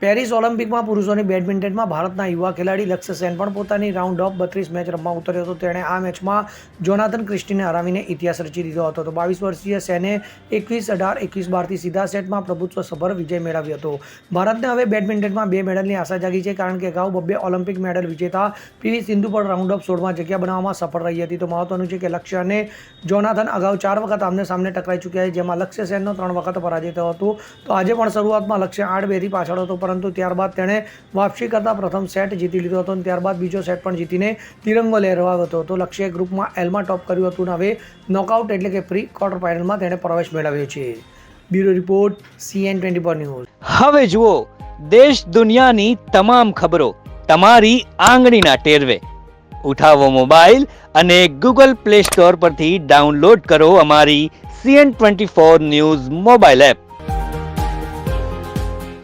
Paris ઓલિમ્પિકમાં પુરુષોની બેડમિન્ટનમાં ભારતના યુવા ખેલાડી લક્ષ્ય સેન પણ પોતાની રાઉન્ડ ઓફ બત્રીસ મેચ રમવા ઉતર્યો હતો. તેણે આ મેચમાં જોનાથન ક્રિસ્ટીને હરાવીને ઇતિહાસ રચી દીધો હતો. તો બાવીસ વર્ષીય સેને એકવીસ અઢાર, એકવીસ બારથી સીધા સેટમાં પ્રભુત્વ સભર વિજય મેળવ્યો હતો. ભારતને હવે બેડમિન્ટનમાં બે મેડલની આશા જાગી છે કારણ કે અગાઉ બબ્બે ઓલિમ્પિક મેડલ વિજેતા પીવી સિંધુ પણ રાઉન્ડ ઓફ સોળમાં જગ્યા બનાવવામાં સફળ રહી હતી. તો મહત્વનું છે કે લક્ષ્ય અને જોનાથન અગાઉ ચાર વખત આમને સામને ટકરાઈ ચૂક્યા છે, જેમાં લક્ષ્ય સેનનો ત્રણ વખત પરાજય થયો હતો. તો આજે પણ શરૂઆતમાં લક્ષ્ય આઠ બેથી પાછળ હતો પરંતુ ત્યારબાદ તેણે વાપસી કરતા પ્રથમ સેટ જીતી લીધો હતો અને ત્યારબાદ બીજો સેટ પણ જીતીને તિરંગો લહેરાવ્યો હતો. તો લક્ષ્યએ ગ્રુપમાં એલમાં ટોપ કર્યું હતું અને હવે નોકઆઉટ એટલે કે પ્રી ક્વાર્ટર ફાઇનલમાં તેણે પ્રવેશ મેળવ્યો છે. Bureau report CN twenty four news હવે જુઓ, દેશ દુનિયાની તમામ ખબરો તમારી આંગળીના ટેરવે. ઉઠાવો મોબાઈલ અને ગૂગલ પ્લે સ્ટોર પરથી ડાઉનલોડ કરો અમારી CN twenty four news mobile app.